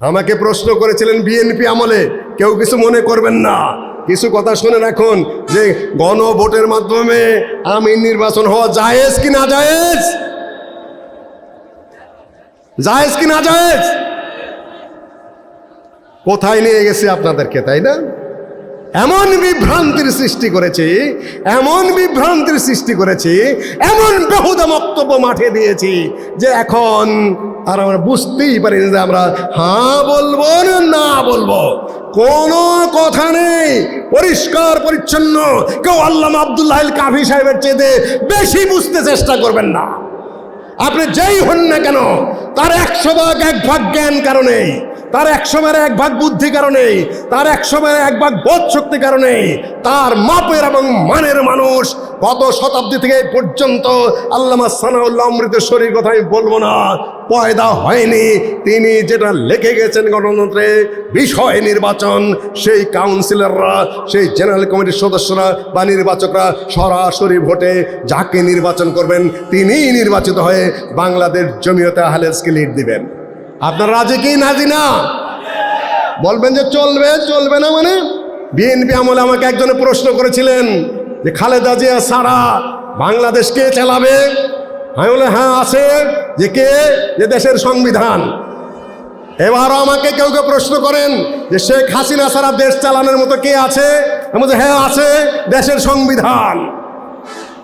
আমাকে প্রশ্ন করেছিলেন বিএনপি আমলে, কেউ কিছু মনে করবেন না। কিছু কথা শুনে রাখুন যে গণভোটের মাধ্যমে আমি নির্বাচন হওয়া জায়েজ কি না জায়েজ? জায়েজ কি না জায়েজ? কোথায় নিয়ে গেছে আপনাদেরকে, তাই না? এমন বিভ্রান্তির সৃষ্টি করেছি, এমন বিভ্রান্তির সৃষ্টি করেছি, এমন বেহুদা বক্তব্য মাঠে দিয়েছি যে এখন আর আমরা বুঝতেই পারি যে আমরা হ্যাঁ বলব না বলব। কোনো কথা নেই, পরিষ্কার, পরিচ্ছন্ন। কেউ আল্লাহ আবদুল্লাহ কাফি সাহেবের চেয়ে বেশি বুঝতে চেষ্টা করবেন না। আপনি যেই হন না কেন, তার একশো ভাগ এক ভাগ জ্ঞান কারণেই তার এক সময়ের এক ভাগ বুদ্ধি কারণেই তার এক সময়ের এক ভাগ বোধ শক্তি কারণেই তার মাপের এবং মানের মানুষ কত শতাব্দী থেকে পর্যন্ত আল্লামা সানাউল্লাহ অমৃতেশ্বরীর কথা আমি বলব না, পয়দা হয়নি। তিনি যেটা লিখে গেছেন গণতন্ত্রে, বিষয় নির্বাচন, সেই কাউন্সিলররা, সেই জেনারেল কমিটির সদস্যরা বা নির্বাচকরা সরাসরি ভোটে যাকে নির্বাচন করবেন, তিনিই নির্বাচিত হয়ে বাংলাদেশ জমিয়তে আহলেসকে লিড দিবেন। আপনার রাজি কি নাজি না? বলবেন যে চলবে চলবে না মানে? বিএনপি আমলে আমাকে একজনে প্রশ্ন করেছিলেন যে খালেদা জিয়া সারা বাংলাদেশ কে চালাবে? আমি বলে হ্যাঁ আছে। যে কে? যে দেশের সংবিধান। এবারও আমাকে কেউ কেউ প্রশ্ন করেন যে শেখ হাসিনা সারা দেশ চালানোর মতো কে আছে? আমি বলছি, হ্যাঁ আছে। দেশের সংবিধান।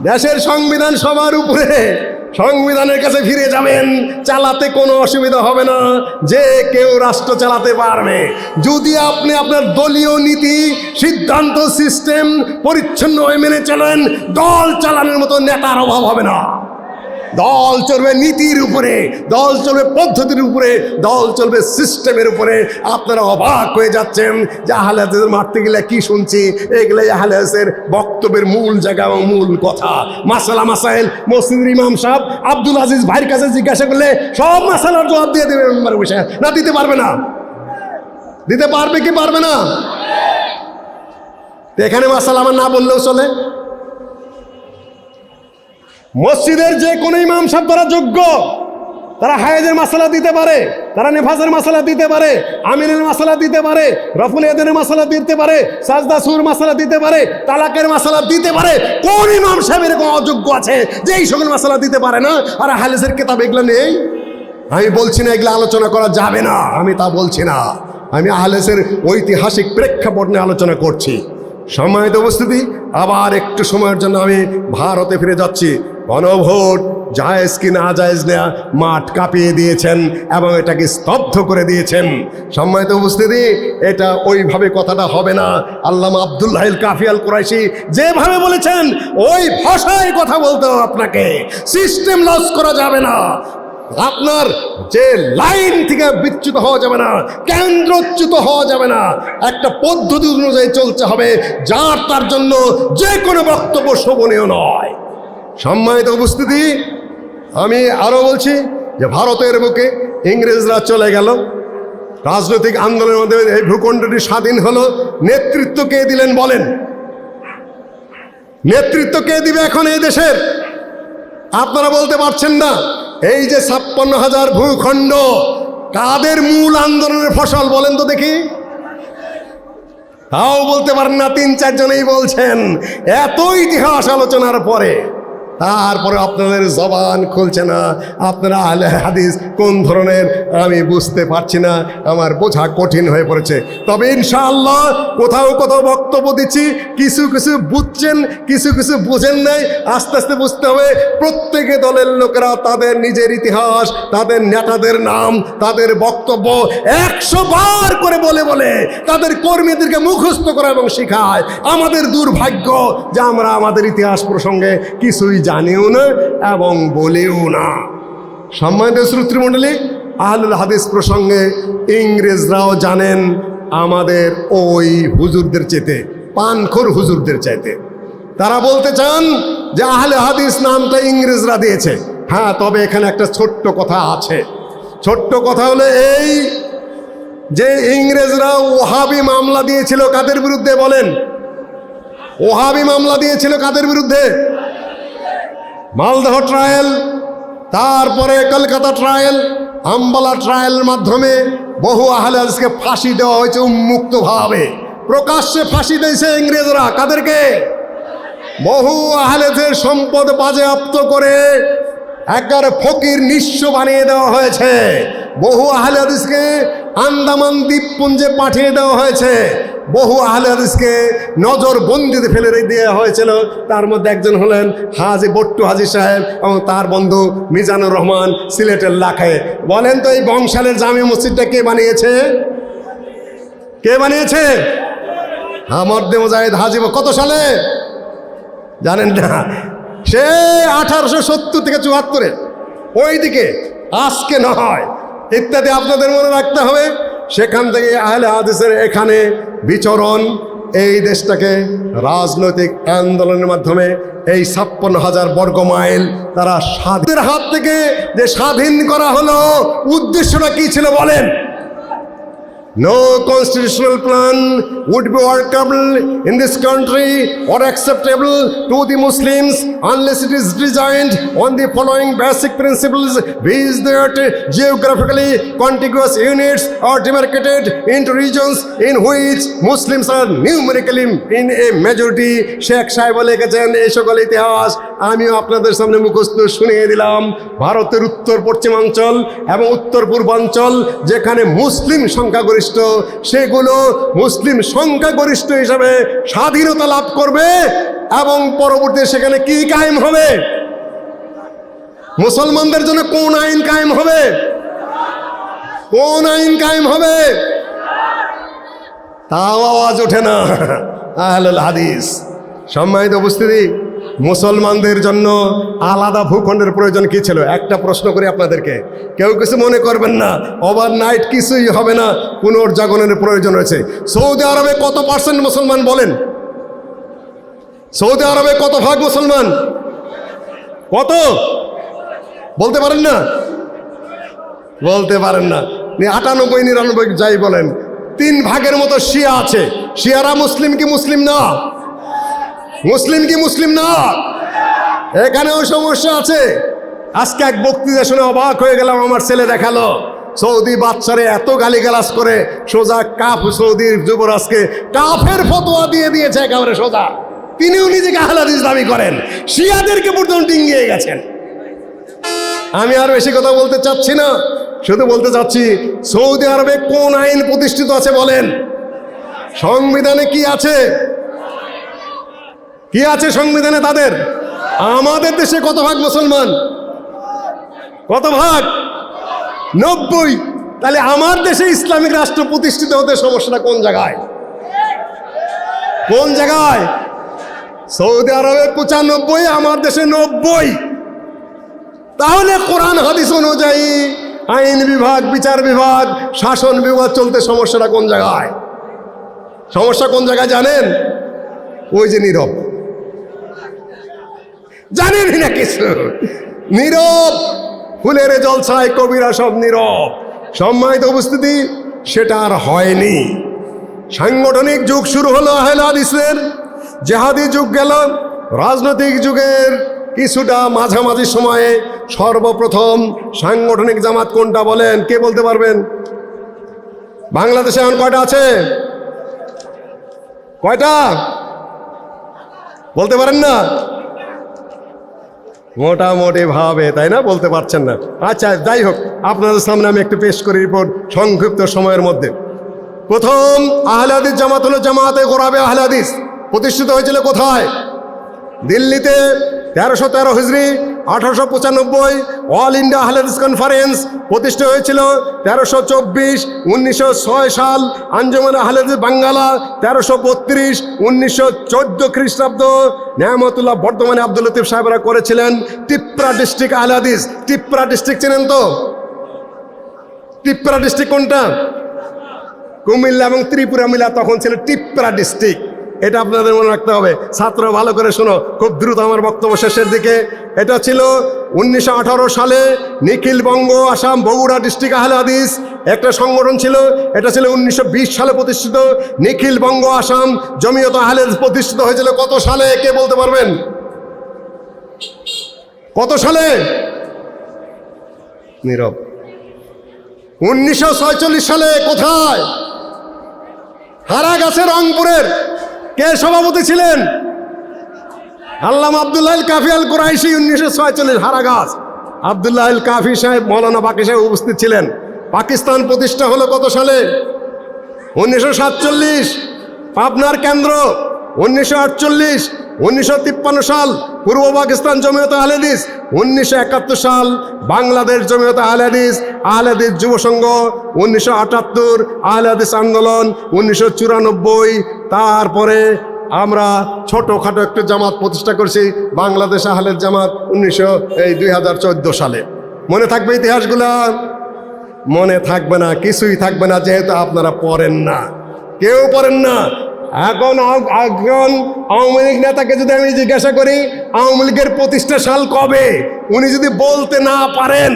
দেশের সংবিধান সবার উপরে। সংবিধানের কাছে ফিরে যাবেন, চালাতে কোনো অসুবিধা হবে না। যে কেউ রাষ্ট্র চালাতে পারবে। যদি আপনি আপনার দলীয় নীতি, সিদ্ধান্ত, সিস্টেম পরিচ্ছন্ন হয়ে মেনে চলেন, দল চালানোর মতো নেতার অভাব হবে না। দল চলবে নীতির উপরে, দল চলবে পদ্ধতির উপরে, দল চলবে সিস্টেমের উপরে। আপনারা অবাক হয়ে যাচ্ছেন যে আহলে মারতে গেলে কি শুনছি? এগুলাই আহলে বক্তব্যের মূল জায়গা এবং মূল কথা। মাসালা মাসাইল, মসজিদের ইমাম সাহেব আব্দুল আজিজ ভাইয়ের কাছে জিজ্ঞাসা করলে সব মাসালার জবাব দিয়ে দেবে মেম্বার বসে। না, দিতে পারবে না। দিতে পারবে কি পারবে না? এখানে মাসালা আমার না বললেও চলে। মসজিদের যে কোনো ইমাম সাহেব তারা যোগ্য। তারা হায়েদের মশলা দিতে পারে, তারা নেফাজের মশলা দিতে পারে আমিনের মশলা দিতে পারে, রফুল এদের মশলা দিতে পারে, সাজদা সুর মশলা দিতে পারে, তালাকের মশলা দিতে পারে। কোন ইমাম সাহেব এরকম অযোগ্য আছে যে এই সকল মশলা দিতে পারে না? আর হালেসের কেতাব এগুলো নেই? আমি বলছি না এগুলো আলোচনা করা যাবে না। আমি তা বলছি না। আমি আহলেসের ঐতিহাসিক প্রেক্ষাপট নিয়ে আলোচনা করছি। সম্মানিত উপস্থিতি, আবার একটু সময়ের জন্য আমি ভারতে ফিরে যাচ্ছি। গণভোট জায়েজ কি না জায়েজ নেয়া, মাঠ কাঁপিয়ে দিয়েছেন এবং এটাকে স্তব্ধ করে দিয়েছেন। সম্মানিত উপস্থিতি, এটা ওইভাবে কথাটা হবে না। আল্লামা আবদুল্লাহ কাফিয়াল কুরাইশি যেভাবে বলেছেন, ওই ভাষায় কথা বলতে হবে আপনাকে। সিস্টেম লস করা যাবে না। আপনার যে লাইন থেকে বিচ্যুত হওয়া যাবে না, কেন্দ্রচ্যুত হওয়া যাবে না। একটা পদ্ধতি অনুযায়ী চলতে হবে, যার তার জন্য যে কোনো বক্তব্য শোভনীয় নয়। সম্মানিত উপস্থিতি, আমি আরও বলছি যে ভারতের বুকে ইংরেজরা চলে গেল। রাজনৈতিক আন্দোলনের মধ্যে এই ভূখণ্ডটি স্বাধীন হলো। নেতৃত্ব কে দিলেন বলেন। নেতৃত্ব কে দিবে এখন এই দেশের? আপনারা বলতে পারছেন না। এই যে ছাপ্পান্ন হাজার ভূখণ্ড, কাদের মূল আন্দোলনের ফসল বলেন তো দেখি। তাও বলতে পারেন না, তিন চারজনেই বলছেন। এত ইতিহাস আলোচনার পরে তারপরে আপনাদের জবান খুলছে না। আপনারা আহলে হাদিস কোন ধরনের? আমি বুঝতে পারছি না। আমার বোঝা কঠিন হয়ে পড়েছে। তবে ইনশাআল্লাহ কোথাও কোথাও বক্তব্য দিচ্ছি। কিছু কিছু বুঝছেন, কিছু কিছু বুঝেন নাই। আস্তে আস্তে বুঝতে হবে। প্রত্যেকে দলের লোকেরা তাদের নিজের ইতিহাস, তাদের নেতাদের নাম, তাদের বক্তব্য একশো বার করে বলে বলে তাদের কর্মীদেরকে মুখস্থ করা এবং শেখায়। আমাদের দুর্ভাগ্য যে আমরা আমাদের ইতিহাস প্রসঙ্গে কিছুই জানিও না এবং বলেও না। সম্মানিত শ্রোতৃমণ্ডলী, আহলুল হাদিস প্রসঙ্গে ইংরেজরাও জানেন আমাদের ওই হুজুরদের চেতে পানখোর হুজুরদের চাইতে। তারা বলতে চান যে আহলে হাদিস নামটা ইংরেজরা দিয়েছে। হ্যাঁ তবে এখানে একটা ছোট্ট কথা আছে। ছোট্ট কথা হলো এই যে ইংরেজরা ওহাবি মামলা দিয়েছিল কাদের বিরুদ্ধে বলেন? ওহাবি মামলা দিয়েছিল কাদের বিরুদ্ধে? মালদহ ট্রায়াল, তারপরে কলকাতা ট্রায়াল, আম্বালা ট্রায়ালের মাধ্যমে বহু আহলে হাদিসকে ফাঁসি দেওয়া হয়েছে উন্মুক্তভাবে। প্রকাশ্যে ফাঁসি দিয়েছে ইংরেজরা। কাদেরকে? বহু আহলেদের সম্পদ বাজেয়াপ্ত করে একবার ফকির নিঃস্ব বানিয়ে দেওয়া হয়েছে। বহু আহলে হাদিসকে আন্দামান দ্বীপপুঞ্জে পাঠিয়ে দেওয়া হয়েছে। বহু আহলে হাদিসকে নজর বন্দিতে ফেলে দেওয়া হয়েছিল। তার মধ্যে একজন হলেন হাজি বট্টু হাজি সাহেব এবং তার বন্ধু মিজানুর রহমান সিলেটের লাখে। বলেন তো এই বংশালের জামে মসজিদটা কে বানিয়েছে? কে বানিয়েছে? আমর্দে মোজাহিদ হাজিব কত সালে? জানেন না। সে আঠারোশো সত্তর থেকে চুয়াত্তরে। ওই দিকে আজকে নয়। ইত্যাদি আপনাদের মনে রাখতে হবে। সেখান থেকে আহলে হাদিসের এখানে বিচরণ এই দেশটাকে রাজনৈতিক আন্দোলনের মাধ্যমে এই ছাপ্পান্ন হাজার বর্গ মাইল তারা স্বাধীনের হাত থেকে যে স্বাধীন করা হলো, উদ্দেশ্যটা কি ছিল বলেন? No constitutional plan would be workable in this country or acceptable to the Muslims unless it is designed on the following basic principles which that geographically contiguous units are demarcated into regions in which Muslims are numerically in a majority Sheikh সাহেব লিখেছেন এই সকল ইতিহাস আমিও আপনাদের সামনে মুখস্থ শুনিয়ে দিলাম ভারতের উত্তর পশ্চিমাঞ্চল এবং উত্তর পূর্বাঞ্চল যেখানে মুসলিম সংখ্যাগরিষ্ঠ সেগুলো মুসলিম সংখ্যাগরিষ্ঠ হিসাবে স্বাধীনতা লাভ করবে এবং পরবর্তী সেখানে কি কায়েম হবে? মুসলমানদের জন্য কোন আইন কায়েম হবে? কোন আইন কায়েম হবে? তাও আওয়াজ ওঠে না। আহলুল হাদিস। সম্মানিত উপস্থিতি মুসলমানদের জন্য আলাদা ভূখণ্ডের প্রয়োজন কি ছিল? একটা প্রশ্ন করি আপনাদেরকে। কেউ কিছু মনে করবেন না ওভার নাইট কিছুই হবে না, পুনর্জাগরণের প্রয়োজন রয়েছে। সৌদি আরবে কত পার্সেন্ট মুসলমান বলেন? সৌদি আরবে কত ভাগ মুসলমান? কত? বলতে পারেন না? বলতে পারেন না আটানব্বই, নিরানব্বই যাই বলেন। তিন ভাগের মতো শিয়া আছে। শিয়ারা মুসলিম কি মুসলিম না? মুসলিম কি মুসলিম না? এখানেও সমস্যা আছে। আজকে এক বক্তৃতা শুনে অবাক হয়ে গেলাম, আমার ছেলে দেখাল। সৌদি বাচ্চারে এত গালিগালাজ করে, সোজা কাফ সৌদির যুবরাজকে কাফের ফতোয়া দিয়ে দিয়েছে একেবারে সোজা। তিনিও নিজেকে আহলাদিস দাবি করেন। শিয়াদেরকে পর্যন্ত ডিঙ্গিয়ে গেছেন। আমি আর বেশি কথা বলতে চাচ্ছি না। শুধু বলতে চাচ্ছি, সৌদি আরবে কোন আইন প্রতিষ্ঠিত আছে বলেন? সংবিধানে কি আছে? কি আছে সংবিধানে তাদের? আমাদের দেশে কত ভাগ মুসলমান? কত ভাগ? নব্বই। তাহলে আমার দেশে ইসলামিক রাষ্ট্র প্রতিষ্ঠিত হতে সমস্যাটা কোন জায়গায়? কোন জায়গায়? সৌদি আরবে পঁচানব্বই, আমার দেশে নব্বই। তাহলে কোরআন, হাদিস অনুযায়ী আইন বিভাগ, বিচার বিভাগ, শাসন বিভাগ চলতে সমস্যাটা কোন জায়গায়? সমস্যা কোন জায়গায় জানেন? ওই যে নীরব। জানেনই না কিছু? নীরব। ফুলের জলছায় কবিরা সব নীরব। সম্মানিত উপস্থিতি, সেটা আর হয়নি। সাংগঠনিক যুগ শুরু হলো আহলে হাদিসের জেহাদি যুগ গেল। রাজনৈতিক যুগের কিছুটা মাঝামাঝি সময়ে সর্বপ্রথম সাংগঠনিক জামাত কোনটা বলেন? কে বলতে পারবেন? বাংলাদেশে এখন কয়টা আছে? কয়টা? বলতে পারেন না? মোটামুটি ভাবে, তাই না? বলতে পারছেন না। আচ্ছা যাই হোক, আপনাদের সামনে আমি একটু পেশ করি রিপোর্ট সংক্ষিপ্ত সময়ের মধ্যে। প্রথম, আহলাদিস জামাত হলো জামাতে গোরাবে আহলাদিস। প্রতিষ্ঠিত হয়েছিল কোথায়? দিল্লিতে, তেরোশো তেরো হিজড়ি আঠারোশো পঁচানব্বই অল ইন্ডিয়া আহলাদিস কনফারেন্স প্রতিষ্ঠা হয়েছিল তেরোশো চব্বিশ, উনিশশো ছয় সাল আঞ্জমান আহলাদিস বাঙ্গালা, তেরোশো বত্রিশ, উনিশশো চোদ্দ খ্রিস্টাব্দ নেয়ামতুল্লাহ বর্ধমানে আব্দুল লতিফ সাহেবরা করেছিলেন টিপ্রা ডিস্ট্রিক্ট আহলাদিস টিপ্রা ডিস্ট্রিক্ট চেনেন তো? টিপ্রা ডিস্ট্রিক্ট কোনটা? কুমিল্লা এবং ত্রিপুরা মিলা তখন ছিল টিপ্রা ডিস্ট্রিক্ট। এটা আপনাদের মনে রাখতে হবে। ছাত্র, ভালো করে শোনো। খুব দ্রুত আমার বক্তব্য শেষের দিকে। এটা ছিল উনিশশো আঠারো সালে নিখিল বঙ্গ আসাম বগুড়া ডিস্ট্রিক্ট আহলে হাদিস। একটা সংগঠন ছিল, এটা ছিল উনিশশো বিশ সালে প্রতিষ্ঠিত। নিখিল বঙ্গ আসাম জমিয়ত আহলে প্রতিষ্ঠিত হয়েছিল কত সালে? কে বলতে পারবেন? কত সালে? নীরব। উনিশশো সালে কোথায়? হারা গাছে রংপুরের। কে সভাপতি ছিলেন? আল্লাহ আবদুল্লাহ কাফি আল কুরাইশি উনিশশো ছয়চল্লিশ হারা গাছ আবদুল্লাহ আল কাফি সাহেব, মৌলানা বাকি সাহেব উপস্থিত ছিলেন। পাকিস্তান প্রতিষ্ঠা হলো কত সালে? উনিশশো সাতচল্লিশ, পাবনার কেন্দ্র। উনিশশো আটচল্লিশ, উনিশশো তিপ্পান্ন সাল, পূর্ব পাকিস্তান জমিয়ত আহলেদিস উনিশশো একাত্তর সাল, বাংলাদেশ জমিয়ত আহলেদিস আহলেদিস যুব সংঘ। উনিশশো আটাত্তর আহলেদিস আন্দোলন। উনিশশো চুরানব্বই, তারপরে আমরা ছোটোখাটো একটা জামাত প্রতিষ্ঠা করছি, বাংলাদেশ আহলেদ জামাত উনিশশো এই দুই হাজার চোদ্দ সালে। মনে থাকবে ইতিহাসগুলা? মনে থাকবে না, কিছুই থাকবে না, যেহেতু আপনারা পড়েন না। কেউ পড়েন না। এখন এখন আওয়ামী লীগ নেতাকে যদি আমি জিজ্ঞাসা করি, আওয়ামী লীগের প্রতিষ্ঠা সাল কবে? উনি যদি বলতে না পারেন,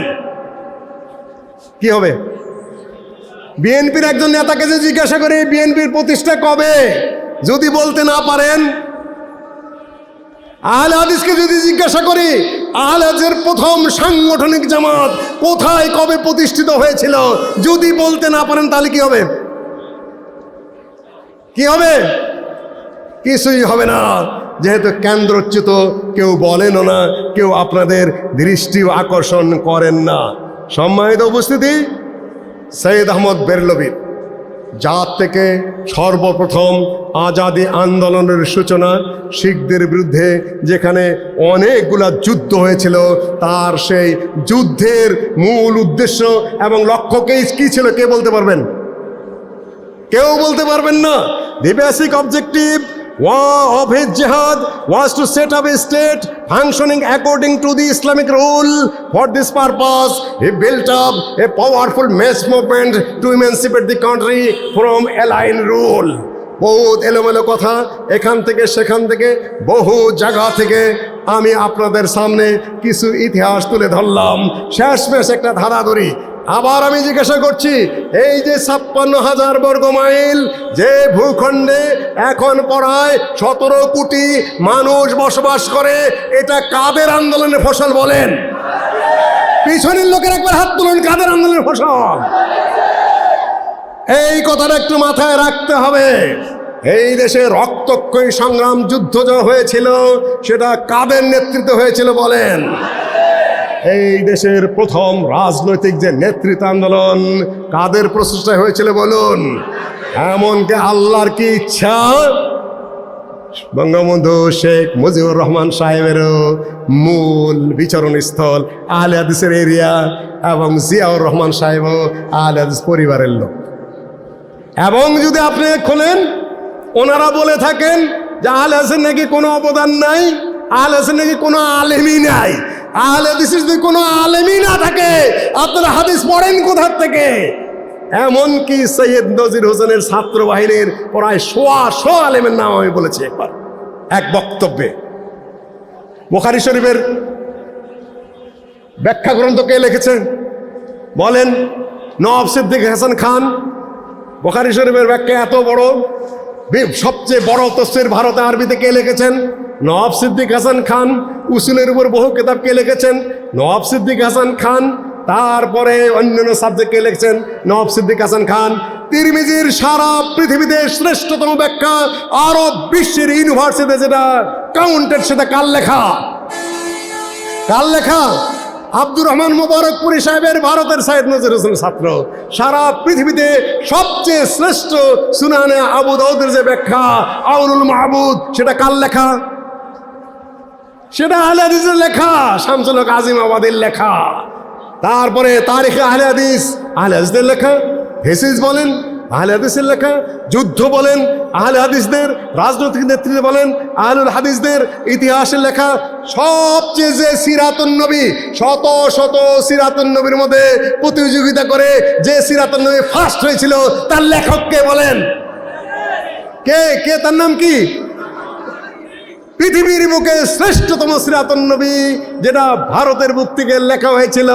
কি হবে? বিএনপির একজন নেতাকে যদি জিজ্ঞাসা করি, বিএনপির প্রতিষ্ঠা কবে? যদি বলতে না পারেন, আহলে হাদিসকে যদি জিজ্ঞাসা করি, আহলে হাদিসের প্রথম সাংগঠনিক জামাত কোথায়, কবে প্রতিষ্ঠিত হয়েছিল, যদি বলতে না পারেন, তাহলে কি হবে? কি হবে? কিছুই হবে না। যেহেতু কেন্দ্রচ্যুত, কেউ বলেনও না, কেউ আপনাদের দৃষ্টি আকর্ষণ করেন না। সম্মানিত উপস্থিতি, সৈয়দ আহমদ বেরলবি। যার থেকে সর্বপ্রথম আজাদি আন্দোলনের সূচনা শিখদের বিরুদ্ধে, যেখানে অনেকগুলা যুদ্ধ হয়েছিল, তার সেই যুদ্ধের মূল উদ্দেশ্য এবং লক্ষ্যকেই কি ছিল, কে বলতে পারবেন? কেউ বলতে পারবেন না। The basic objective was of his jihad was to set up state functioning according to the Islamic rule for this purpose he built up a powerful mass movement to emancipate the country from alien rule বহুত এলোমেলো কথা এখান থেকে, সেখান থেকে, বহু জায়গা থেকে আমি আপনাদের সামনে কিছু ইতিহাস তুলে ধরলাম। শেষ মেশ একটা ধারা ধরি আবার আমি জিজ্ঞাসা করছি, এই যে ছাপ্পান্ন হাজার বর্গ মাইল যে ভূখণ্ডে এখন পড়ায় সতেরো কোটি মানুষ বসবাস করে, এটা কাদের আন্দোলনের ফসল বলেন? পিছনের লোকের একবার হাত তুলুন, কাদের আন্দোলনের ফসল? এই কথাটা একটু মাথায় রাখতে হবে। এই দেশে রক্তক্ষয়ী সংগ্রাম যুদ্ধ যা হয়েছিল, সেটা কাদের নেতৃত্বে হয়েছিল বলেন? এই দেশের প্রথম রাজনৈতিক যে নেতৃত্ব আন্দোলন কাদের প্রচেষ্টায় হয়েছিল বলুন? এমনকি আল্লাহর কি ইচ্ছা? বঙ্গবন্ধু শেখ মুজিবুর রহমান সাহেবেরও মূল বিচরণস্থল আহলে হাদিসের এরিয়া এবং জিয়াউর রহমান সাহেবও আহলে হাদিস পরিবারের লোক। এবং যদি আপনি খোলেন ওনারা বলে থাকেন যে আহলে হাদিসের নাকি কোনো অবদান নাই, আহলে হাদিসের নাকি কোনো আলেমই নাই আহলে হাদিসের যদি কোনো আলেমই না থাকে, আপনারা হাদিস পড়েন কোথার থেকে? এমনকি সৈয়দ নজির হোসেনের ছাত্র বাহিনীর প্রায় সোয়া শো আলেমের নাম আমি বলেছি একবার। এক বক্তব্যে। বোখারি শরীফের ব্যাখ্যা গ্রন্থ কে লিখেছেন বলেন, নওয়াব সিদ্দিক হাসান খান। বোখারি শরীফের ব্যাখ্যা এত বড় সবচেয়ে বড় তসির ভারতে আরবিতে কে লিখেছেন? নওয়াব সিদ্দিক হাসান খান। উসুলের উপর বহু কিতাব কে লিখেছেন? নওয়াব সিদ্দিক হাসান খান। তারপরে অন্যান্য সাবজেক্ট কে লিখেছেন? নওয়াব সিদ্দিক হাসান খান। তিরমিজির সারা পৃথিবীতে শ্রেষ্ঠতম ব্যাখ্যা আরব বিশ্বের ইউনিভার্সিটিতে যেটা কাউন্টেড সেটা কাল লেখা? কার লেখা? আব্দুর রহমান মোবারকপুরি সাহেবের ভারতের সাইদ নজর হোসেন ছাত্র। সারা পৃথিবীতে সবচেয়ে শ্রেষ্ঠ সুনানে আবু দাউদের যে ব্যাখ্যা, আউনুল মাহবুদ, সেটা কার লেখা? সেটা আহলে লেখা, শামসুল হক আজিম আবাদের লেখা। তারপরে তারিখে আহলে হাদিস, আহলে লেখা। হেসিস বলেন আহলে হাদিসের লেখা যুদ্ধ বলেন, আহলে হাদিসদের, রাজনৈতিক নেতৃত্ব বলেন, আহলুল হাদিসদের ইতিহাসের লেখা সবচেয়ে যে সিরাতুন নবী, শত শত সিরাতুন নবীর মধ্যে প্রতিযোগিতা করে যে সিরাতুন নবী ফার্স্ট হয়েছিল, তার লেখককে বলেন? কে? কে? তার নাম কি? পৃথিবীর বুকে শ্রেষ্ঠতম সিরাতুন নবী, যেটা ভারতের বুক থেকে লেখা হয়েছিল।